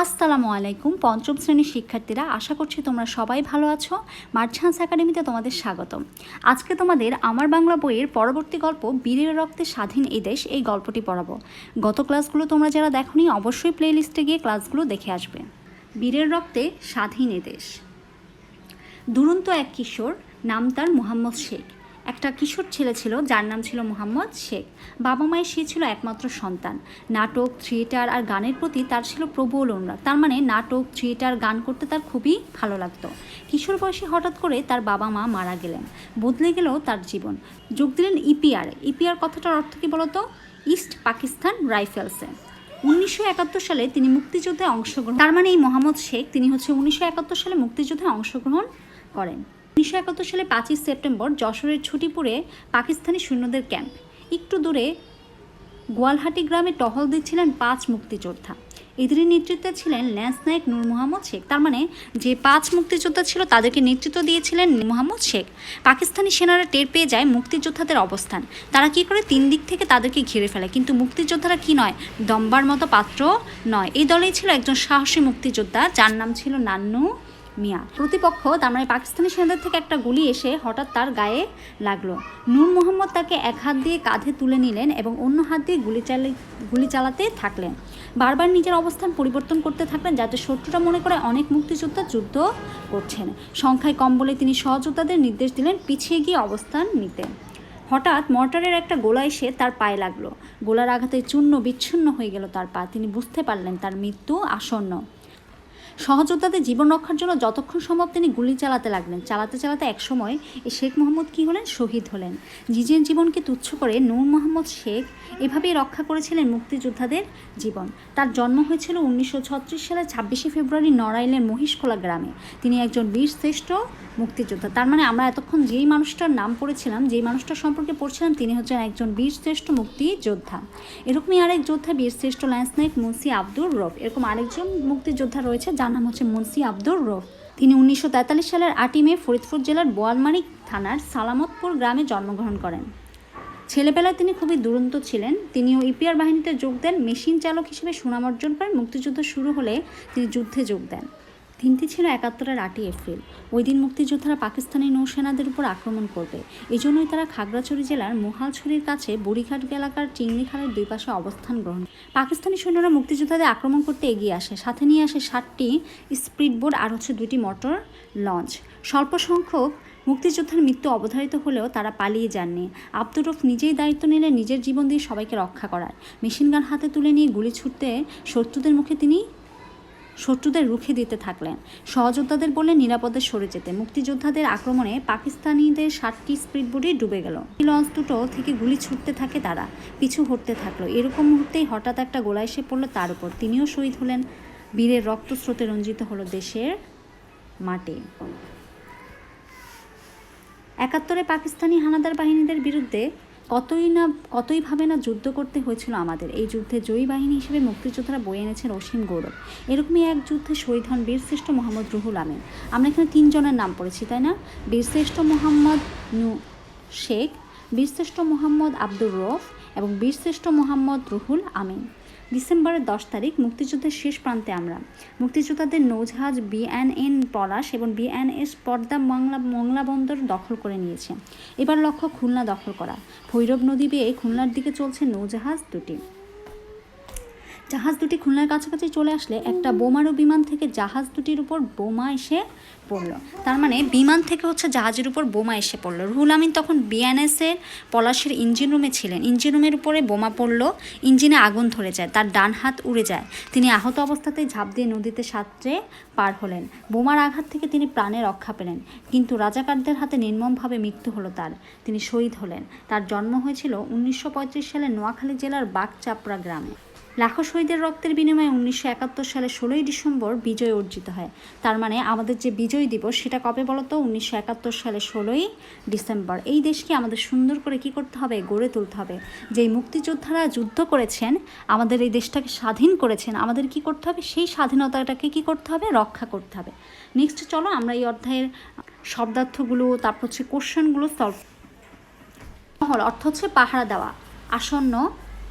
আসসালামু আলাইকুম, পঞ্চম শ্রেণির শিক্ষার্থীরা, আশা করছি তোমরা সবাই ভালো আছো। মার্চান্স একাডেমিতে তোমাদের স্বাগতম। আজকে তোমাদের আমার বাংলা বইয়ের পরবর্তী গল্প, বীরের রক্তে স্বাধীন এই দেশ, এই গল্পটি পড়াবো। গত ক্লাসগুলো তোমরা যারা দেখোনি, অবশ্যই প্লে লিস্টে গিয়ে ক্লাসগুলো দেখে আসবে। বীরের রক্তে স্বাধীন এ দেশ। দুরন্ত এক কিশোর, নাম তার মুহাম্মদ শেখ। একটা কিশোর ছেলে ছিল, যার নাম ছিল মোহাম্মদ শেখ। বাবা মায়ের সে ছিল একমাত্র সন্তান। নাটক, থিয়েটার আর গানের প্রতি তার ছিল প্রবল অনুরাগ। তার মানে নাটক, থিয়েটার, গান করতে তার খুবই ভালো লাগতো। কিশোর বয়সে হঠাৎ করে তার বাবা মা মারা গেলেন। বদলে গেল তার জীবন। যোগ দিলেন ইপিআর ইপিআর কথাটার অর্থ কী বলতো? ইস্ট পাকিস্তান রাইফেলসে উনিশশো একাত্তর সালে তিনি মুক্তিযুদ্ধে অংশগ্রহণ তার মানে এই মোহাম্মদ শেখ, তিনি হচ্ছে উনিশশো একাত্তর সালে মুক্তিযুদ্ধে অংশগ্রহণ করেন। উনিশশো একাত্তর সালে পাঁচই সেপ্টেম্বর যশোরের ছুটিপুরে পাকিস্তানি সৈন্যদের ক্যাম্প। একটু দূরে গোয়ালহাটি গ্রামে টহল দিচ্ছিলেন পাঁচ মুক্তিযোদ্ধা। এদের নেতৃত্বে ছিলেন ল্যান্স নায়ক নূর মোহাম্মদ শেখ। তার মানে যে পাঁচ মুক্তিযোদ্ধা ছিল, তাদেরকে নেতৃত্ব দিয়েছিলেন মোহাম্মদ শেখ। পাকিস্তানি সেনারা টের পেয়ে যায় মুক্তিযোদ্ধাদের অবস্থান। তারা কি করে তিন দিক থেকে তাদেরকে ঘিরে ফেলে? কিন্তু মুক্তিযোদ্ধারা কি নয়? দম্বার মতো পাত্র নয়। এই দলেই ছিল একজন সাহসী মুক্তিযোদ্ধা, যার নাম ছিল নান্নু মিয়া। প্রতিপক্ষ তার মানে পাকিস্তানি সেনাদের থেকে একটা গুলি এসে হঠাৎ তার গায়ে লাগল। নূর মোহাম্মদ তাকে এক হাত দিয়ে কাঁধে তুলে নিলেন এবং অন্য হাত দিয়ে গুলি চালে গুলি চালাতে থাকলেন। বারবার নিজের অবস্থান পরিবর্তন করতে থাকলেন যাতে শত্রুরা মনে করে অনেক মুক্তিযোদ্ধা যুদ্ধ করছেন। সংখ্যায় কম বলে তিনি সহযোদ্ধাদের নির্দেশ দিলেন পিছিয়ে গিয়ে অবস্থান নিতে। হঠাৎ মর্টারের একটা গোলা এসে তার পায়ে লাগল। গোলার আঘাতে চূর্ণ বিচ্ছিন্ন হয়ে গেল তার পা। তিনি বুঝতে পারলেন তার মৃত্যু আসন্ন। সহযোদ্ধাদের জীবন রক্ষার জন্য যতক্ষণ সম্ভব তিনি গুলি চালাতে লাগলেন। চালাতে চালাতে একসময় এই শেখ মোহাম্মদ কী হলেন? শহীদ হলেন। নিজের জীবনকে তুচ্ছ করে নূর মোহাম্মদ শেখ এভাবেই রক্ষা করেছিলেন মুক্তিযোদ্ধাদের জীবন। তার জন্ম হয়েছিল উনিশশো ছত্রিশ সালের ছাব্বিশে ফেব্রুয়ারি নড়াইলের মহিষখোলা গ্রামে। তিনি একজন বীর শ্রেষ্ঠ মুক্তিযোদ্ধা। তার মানে আমরা এতক্ষণ যেই মানুষটার নাম পড়েছিলাম, যেই মানুষটার সম্পর্কে পড়ছিলাম, তিনি হচ্ছেন একজন বীর শ্রেষ্ঠ মুক্তিযোদ্ধা। এরকমই আরেক যোদ্ধা বীর শ্রেষ্ঠ ল্যান্স নায়ক মুন্সি আব্দুর রফ এরকম আরেকজন মুক্তিযোদ্ধা রয়েছে যার নাম হচ্ছে মুন্সি আব্দুর রফ তিনি উনিশশো তেতাল্লিশ সালের আটই মে ফরিদপুর জেলার বোয়ালমারি থানার সালামতপুর গ্রামে জন্মগ্রহণ করেন। ছেলেবেলায় তিনি খুবই দুরন্ত ছিলেন। তিনিও ইপিআর বাহিনীতে যোগ দেন, মেশিন চালক হিসেবে সুনাম অর্জন করেন মুক্তিযুদ্ধ শুরু হলে তিনি যুদ্ধে যোগ দেন। দিনটি ছিল একাত্তরের আটই এপ্রিল। ওই দিন মুক্তিযোদ্ধারা পাকিস্তানি নৌসেনাদের উপর আক্রমণ করবে। এই জন্যই তারা খাগড়াছড়ি জেলার মোহালছড়ির কাছে বুড়িঘাট এলাকার চিংড়িখালের দুই পাশে অবস্থান গ্রহণ পাকিস্তানি সৈন্যরা মুক্তিযোদ্ধাদের আক্রমণ করতে এগিয়ে আসে। সাথে নিয়ে আসে ষাটটি স্পিডবোট আর হচ্ছে দুটি মোটর লঞ্চ। স্বল্প সংখ্যক মুক্তিযোদ্ধার মৃত্যু অবধারিত হলেও তারা পালিয়ে যাননি। আব্দুর রফ নিজেই দায়িত্ব নিলে নিজের জীবন দিয়ে সবাইকে রক্ষা করার। মেশিনগান হাতে তুলে নিয়ে গুলি ছুটতে শত্রুদের মুখে তিনি শত্রুদের রুখে দিতে থাকলেন। সহযোদ্ধাদের বলে নিরাপদে সরে যেতে। মুক্তিযোদ্ধাদের আক্রমণে পাকিস্তানিদের ষাটটি স্পিডবোটই ডুবে গেল। লঞ্চ দুটো থেকে গুলি ছুটতে থাকে তারা। পিছু হটতে থাকল। এরকম মুহূর্তেই হঠাৎ একটা গোলা এসে পড়ল তার উপর। তিনিও শহীদ হলেন। বীরের রক্তস্রোতে রঞ্জিত হলো দেশের মাটি। একাত্তরে পাকিস্তানি হানাদার বাহিনীদের বিরুদ্ধে কতই না কতইভাবে না যুদ্ধ করতে হয়েছিল আমাদের। এই যুদ্ধে জয়ী বাহিনী হিসেবে মুক্তিযোদ্ধারা বয়ে এনেছেন অসীম গৌরব। এরকমই এক যুদ্ধে শহীদ হন বীরশ্রেষ্ঠ মোহাম্মদ রুহুল আমিন। আমরা এখানে তিনজনের নাম পড়েছি, তাই না? বীরশ্রেষ্ঠ মোহাম্মদ নু, শেখ, বীরশ্রেষ্ঠ মোহাম্মদ আব্দুর রফ এবং বীরশ্রেষ্ঠ মোহাম্মদ রুহুল আমিন। ডিসেম্বরের দশ তারিখ, মুক্তিযুদ্ধের শেষ প্রান্তে আমরা। মুক্তিযোদ্ধাদের নৌজাহাজ বিএনএন পলাশ এবং বিএনএস পর্দা বাংলা মংলা বন্দর দখল করে নিয়েছে। এবার লক্ষ্য খুলনা দখল করা। ভৈরব নদী বেয়ে খুলনার দিকে চলছে নৌজাহাজ দুটি। জাহাজ দুটি খুলনার কাছাকাছি চলে আসলে একটা বোমারু বিমান থেকে জাহাজ দুটির উপর বোমা এসে পড়ল। তার মানে বিমান থেকে হচ্ছে জাহাজের উপর বোমা এসে পড়ল। রুহুল আমিন তখন বিএনএসের পলাশের ইঞ্জিন রুমে ছিলেন। ইঞ্জিন রুমের উপরে বোমা পড়ল ইঞ্জিনে আগুন ধরে যায়, তার ডান হাত উড়ে যায়। তিনি আহত অবস্থাতেই ঝাঁপ দিয়ে নদীতে সাঁতরে পার হলেন। বোমার আঘাত থেকে তিনি প্রাণে রক্ষা পেলেন, কিন্তু রাজাকারদের হাতে নির্মমভাবে মৃত্যু হলো তার। তিনি শহীদ হলেন। তার জন্ম হয়েছিল উনিশশো পঁয়ত্রিশ সালে নোয়াখালী জেলার বাগচাপড়া গ্রামে। লাখো শহীদের রক্তের বিনিময়ে উনিশশো একাত্তর সালে ষোলোই ডিসেম্বর বিজয় অর্জিত হয়। তার মানে আমাদের যে বিজয় দিবস, সেটা কবে বলতো? উনিশশো একাত্তর সালে ষোলোই ডিসেম্বর। এই দেশকে আমাদের সুন্দর করে কি করতে হবে? গড়ে তুলতে হবে। যেই মুক্তিযোদ্ধারা যুদ্ধ করেছেন, আমাদের এই দেশটাকে স্বাধীন করেছেন, আমাদের কি করতে হবে? সেই স্বাধীনতাটাকে কি করতে হবে? রক্ষা করতে হবে। নেক্সট চলো আমরা এই অধ্যায়ের শব্দার্থগুলো, তারপর হচ্ছে কোশ্চেনগুলো সলভ হল অর্থ হচ্ছে পাহারা দেওয়া। আসন্ন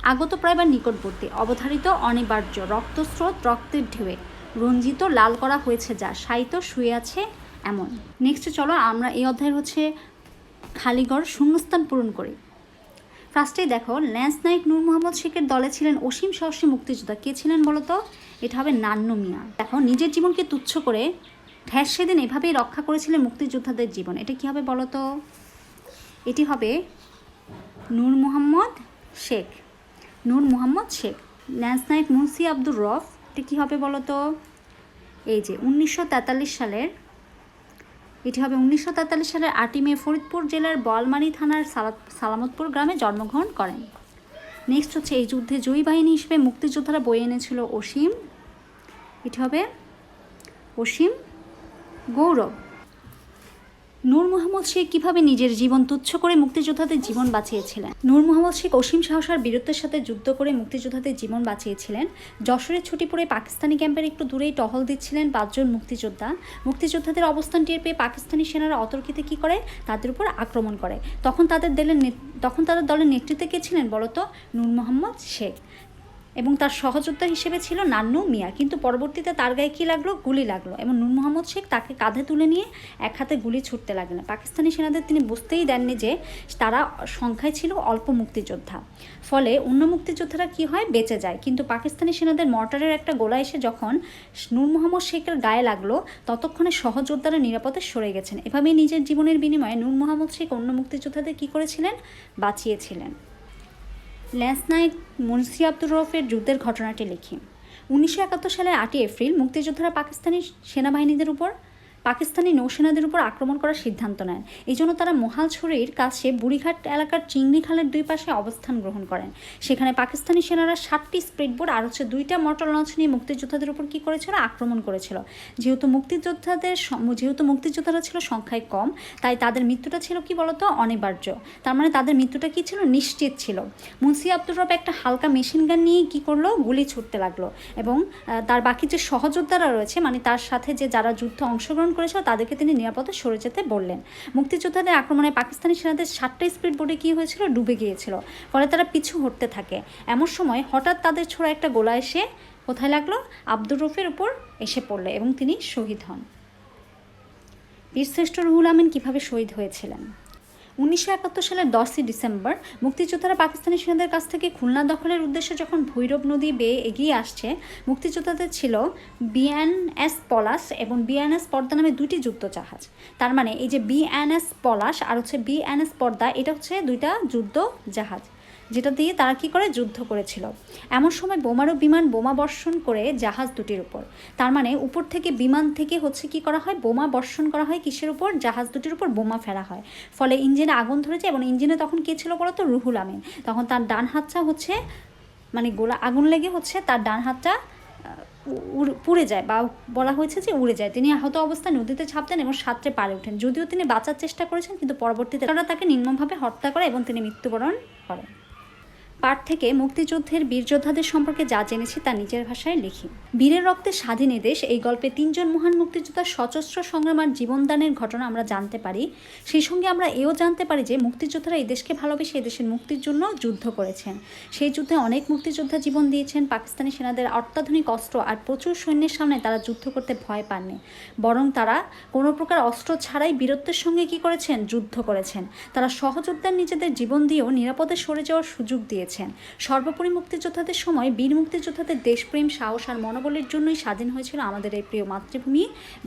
আগত প্রায় বা নিকটবর্তী, অবধারিত অনিবার্য রক্তস্রোত, রক্তের ঢেউয়ে রঞ্জিত লাল করা হয়েছে যা সাহিত্য শুয়ে আছে এমন। নেক্সট চলো আমরা এই অধ্যায়ের হচ্ছে খালিগড় শূন্যস্থান পূরণ করি। ফার্স্টেই দেখো ল্যান্স নায়ক নূর মোহাম্মদ শেখের দলে ছিলেন অসীম সাহসী মুক্তিযোদ্ধা। কে ছিলেন বলতো? এটা হবে নান্নু মিয়া। দেখো, নিজের জীবনকে তুচ্ছ করে ঠ্যাস সেদিন এভাবেই রক্ষা করেছিলেন মুক্তিযোদ্ধাদের জীবন। এটা কি হবে বলো তো এটি হবে নূর মোহাম্মদ শেখ। নূর মোহাম্মদ শেখ। ল্যান্স নায়ক মুন্সি আব্দুর রফ। এটা কী হবে বলো তো? এই যে, উনিশশো তেতাল্লিশ সালের, এটি হবে উনিশশো তেতাল্লিশ সালের আটই মে ফরিদপুর জেলার বলমারি থানার সালা- সালামতপুর গ্রামে জন্মগ্রহণ করেন। নেক্সট হচ্ছে এই যুদ্ধে জয়ী বাহিনী হিসেবে মুক্তিযোদ্ধারা বয়ে এনেছিল অসীম। এটি হবে অসীম গৌরব। মোহাম্মদ শেখ কীভাবে নিজের জীবন তুচ্ছ করে মুক্তিযোদ্ধাদের জীবন বাঁচিয়েছিলেন? নূর মোহাম্মদ শেখ অসীম সাহস আর বীরত্বের সাথে যুদ্ধ করে মুক্তিযোদ্ধাদের জীবন বাঁচিয়েছিলেন। যশোরের ছুটি পড়ে পাকিস্তানি ক্যাম্পের একটু দূরেই টহল দিচ্ছিলেন পাঁচজন মুক্তিযোদ্ধা। মুক্তিযোদ্ধাদের অবস্থান টের পেয়ে পাকিস্তানি সেনারা অতর্কিতে কী করে? তাদের উপর আক্রমণ করে। তখন তাদের দলের তখন তাদের দলের নেতৃত্বে কে ছিলেন বলতো? নূর মোহাম্মদ শেখ। এবং তার সহযোদ্ধা হিসেবে ছিল নান্নু মিয়া। কিন্তু পরবর্তীতে তার গায়ে কী লাগল? গুলি লাগল এবং নূর মোহাম্মদ শেখ তাকে কাঁধে তুলে নিয়ে এক হাতে গুলি ছুটতে লাগলেন। পাকিস্তানি সেনাদের তিনি বুঝতেই দেননি যে তারা সংখ্যায় ছিল অল্প মুক্তিযোদ্ধা। ফলে অন্য মুক্তিযোদ্ধারা কি হয়? বেঁচে যায়। কিন্তু পাকিস্তানি সেনাদের মর্টারের একটা গোলা এসে যখন নূর মোহাম্মদ শেখের গায়ে লাগল, ততক্ষণে সহযোদ্ধারা নিরাপদে সরে গেছেন। এভাবেই নিজের জীবনের বিনিময়ে নূর মোহাম্মদ শেখ অন্য মুক্তিযোদ্ধাদের কী করেছিলেন? বাঁচিয়েছিলেন। ল্যান্স নাইক মুন্সি আব্দুর রফের যুদ্ধের ঘটনাটি লিখি। উনিশশো একাত্তর সালের আটই এপ্রিল মুক্তিযোদ্ধারা পাকিস্তানি সেনাবাহিনীদের উপর পাকিস্তানি নৌসেনাদের উপর আক্রমণ করার সিদ্ধান্ত নেন। এই জন্য তারা মোহালছড়ির কাছে বুড়িঘাট এলাকার চিংড়ি খালের দুই পাশে অবস্থান গ্রহণ করেন। সেখানে পাকিস্তানি সেনারা সাতটি স্পিডবোট আর হচ্ছে দুইটা মোটর লঞ্চ নিয়ে মুক্তিযোদ্ধাদের উপর কী করেছিল? আক্রমণ করেছিল। যেহেতু মুক্তিযোদ্ধাদের যেহেতু মুক্তিযোদ্ধারা ছিল সংখ্যায় কম, তাই তাদের মৃত্যুটা ছিল কি বলতো? অনিবার্য। তার মানে তাদের মৃত্যুটা কি ছিল? নিশ্চিত ছিল। মুন্সি আব্দুর রব একটা হালকা মেশিন গান নিয়ে কি করল? গুলি ছুটতে লাগল। এবং তার বাকি যে সহযোদ্ধারা রয়েছে মানে তার সাথে যে যারা যুদ্ধ অংশগ্রহণ করেছিল, তাদেরকে তিনি নিরাপদে সরে যেতে বললেন। মুক্তিযোদ্ধাদের আক্রমণে পাকিস্তানি সেনাদের সাতটা স্পিড বোর্ডে কী হয়েছিল? ডুবে গিয়েছিল। ফলে তারা পিছু হটতে থাকে। এমন সময় হঠাৎ তাদের ছোড়া একটা গোলা এসে কোথায় লাগল? আব্দুর রফের উপর এসে পড়ল এবং তিনি শহীদ হন। বীরশ্রেষ্ঠ রুহুল আমিন কীভাবে শহীদ হয়েছিলেন? উনিশশো একাত্তর সালের দশই ডিসেম্বর, মুক্তিযোদ্ধারা পাকিস্তানি সেনাদের কাছ থেকে খুলনা দখলের উদ্দেশ্যে যখন ভৈরব নদী বেয়ে এগিয়ে আসছে, মুক্তিযোদ্ধাদের ছিল বিএনএস পলাশ এবং বিএনএস পর্দা নামে দুটি যুদ্ধ জাহাজ। তার মানে এই যে বিএনএস পলাশ আর হচ্ছে বিএনএস পর্দা, এটা হচ্ছে দুইটা যুদ্ধ জাহাজ। যেটা দিয়ে তারা কি করে? যুদ্ধ করেছিল। এমন সময় বোমারু বিমান বোমা বর্ষণ করে জাহাজ দুটির উপর। তার মানে উপর থেকে বিমান থেকে হচ্ছে কি করা হয়? বোমা বর্ষণ করা হয় কিসের উপর? জাহাজ দুটির উপর বোমা ফেলা হয়। ফলে ইঞ্জিনে আগুন ধরেছে এবং ইঞ্জিনে তখন কে ছিল বলো তো? রুহুল আমিন। তখন তার ডান হাতটা হচ্ছে মানে গোলা, আগুন লেগে হচ্ছে তার ডান হাতটা পুড়ে যায় বা বলা হয়েছে যে উড়ে যায়। তিনি আহত অবস্থায় নদীতে ঝাঁপ দেন এবং সাঁতরে পারে ওঠেন। যদিও তিনি বাঁচার চেষ্টা করেছেন, কিন্তু পরবর্তীতে তারা তাকে নির্মমভাবে হত্যা করে এবং তিনি মৃত্যুবরণ করেন। পাঠ থেকে মুক্তিযুদ্ধের বীরযোদ্ধাদের সম্পর্কে যা জেনেছি তা নিজের ভাষায় লিখি। বীরের রক্তে স্বাধীন দেশ, এই গল্পে তিনজন মহান মুক্তিযোদ্ধার সশস্ত্র সংগ্রাম আর জীবনদানের ঘটনা আমরা জানতে পারি। সেই সঙ্গে আমরা এও জানতে পারি যে মুক্তিযোদ্ধারা এই দেশকে ভালোবেসে এই দেশের মুক্তির জন্য যুদ্ধ করেছেন। সেই যুদ্ধে অনেক মুক্তিযোদ্ধা জীবন দিয়েছেন, পাকিস্তানি সেনাদের অত্যাধুনিক অস্ত্র আর প্রচুর সৈন্যের সামনে তারা যুদ্ধ করতে ভয় পাননি। বরং তারা কোনো প্রকার অস্ত্র ছাড়াই বীরত্বের সঙ্গে কি করেছেন? যুদ্ধ করেছেন। তারা সহযোদ্ধার নিজেদের জীবন দিয়েও নিরাপদে সরে যাওয়ার সুযোগ দিয়েছেন। সর্বোপরি মুক্তিযোদ্ধাদের সময় বীর মুক্তিযোদ্ধাদের দেশপ্রেম, সাহস আর মনোবলের জন্যই স্বাধীন হয়েছিল আমাদের এই প্রিয় মাতৃভূমি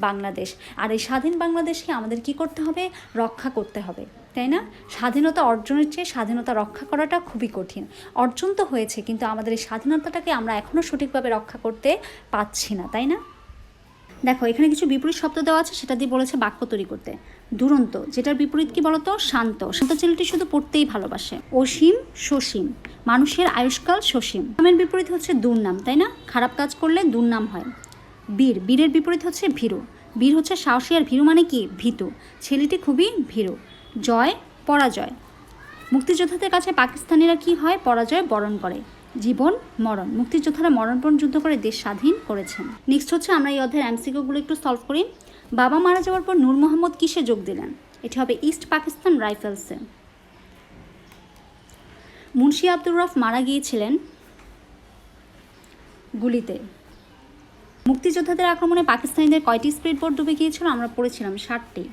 বাংলাদেশ। আর এই স্বাধীন বাংলাদেশকে আমাদের কি করতে হবে? রক্ষা করতে হবে। তাই না? স্বাধীনতা অর্জনের চেয়ে স্বাধীনতা রক্ষা করাটা খুবই কঠিন। অর্জন তো হয়েছে, কিন্তু আমাদের এই স্বাধীনতাটাকে আমরা এখনও সঠিকভাবে রক্ষা করতে পারছি না, তাই না? দেখো, এখানে কিছু বিপরীত শব্দ দেওয়া আছে, সেটা দিয়ে বলেছে বাক্য তৈরি করতে। দুরন্ত, যেটার বিপরীত কি বলতো? শান্ত। শান্ত ছেলেটি শুধু পড়তেই ভালোবাসে। অসীম, সসীম। মানুষের আয়ুষ্কাল সসীম। নামের বিপরীত হচ্ছে দুর্নাম, তাই না? খারাপ কাজ করলে দুর্নাম হয়। বীর, বীরের বিপরীত হচ্ছে ভীরু। বীর হচ্ছে সাহসী আর ভীরু মানে কি? ভীতু। ছেলেটি খুবই ভীরু। জয়, পরাজয়। মুক্তিযোদ্ধাদের কাছে পাকিস্তানিরা কি হয়? পরাজয় বরণ করে। জীবন, মরণ। মুক্তিযোদ্ধারা মরণপণ যুদ্ধ করে দেশ স্বাধীন করেছেন। নেক্সট হচ্ছে আমরা এই অধ্যায়ের এমসিকিউগুলো একটু সলভ করি। বাবা মারা যাওয়ার পর নূর মোহাম্মদ কিসে যোগ দিলেন? এটি হবে ইস্ট পাকিস্তান রাইফেলসে মুন্সি আব্দুর রফ মারা গিয়েছিলেন গুলিতে। মুক্তিযোদ্ধাদের আক্রমণে পাকিস্তানিদের কয়টি স্পিড বোর্ড ডুবে গিয়েছিল? আমরা পড়েছিলাম ষাটটি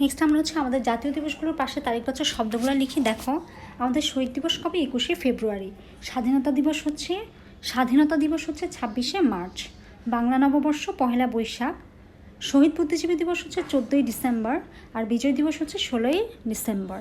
নেক্সট আমরা হচ্ছে আমাদের জাতীয় দিবসগুলোর পাশে তারিখ বছর শব্দগুলো লিখি। দেখো, আমাদের শহীদ দিবস কবে? একুশে ফেব্রুয়ারি। স্বাধীনতা দিবস হচ্ছে, স্বাধীনতা দিবস হচ্ছে ছাব্বিশে মার্চ। বাংলা নববর্ষ, পহেলা বৈশাখ। শহীদ বুদ্ধিজীবী দিবস হচ্ছে চোদ্দোই ডিসেম্বর। আর বিজয় দিবস হচ্ছে ষোলোই ডিসেম্বর।